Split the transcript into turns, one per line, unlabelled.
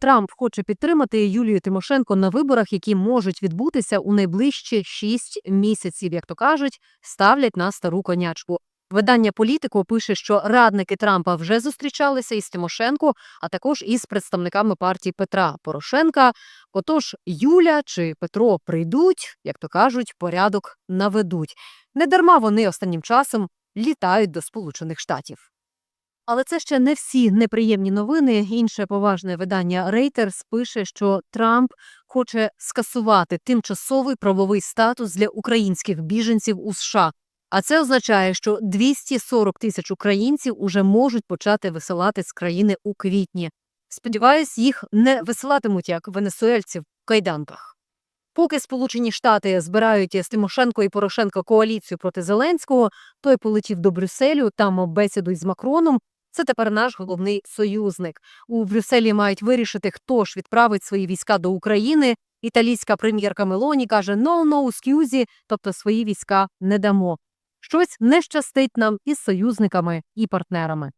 Трамп хоче підтримати Юлію Тимошенко на виборах, які можуть відбутися у найближчі шість місяців, як то кажуть, ставлять на стару конячку. Видання політико пише, що радники Трампа вже зустрічалися із Тимошенко, а також із представниками партії Петра Порошенка. Отож, Юля чи Петро прийдуть, як то кажуть, порядок наведуть. Недарма вони останнім часом літають до Сполучених Штатів. Але це ще не всі неприємні новини. Інше поважне видання Reuters пише, що Трамп хоче скасувати тимчасовий правовий статус для українських біженців у США. А це означає, що 240 тисяч українців уже можуть почати висилати з країни у квітні. Сподіваюсь, їх не висилатимуть як венесуельців в кайданках. Поки Сполучені Штати збирають з Тимошенко і Порошенко коаліцію проти Зеленського, той полетів до Брюсселю, там бесіду із Макроном. Це тепер наш головний союзник. У Брюсселі мають вирішити, хто ж відправить свої війська до України. Італійська прем'єрка Мелоні каже «no, no, excuse», тобто свої війська не дамо. Щось не щастить нам із союзниками і партнерами.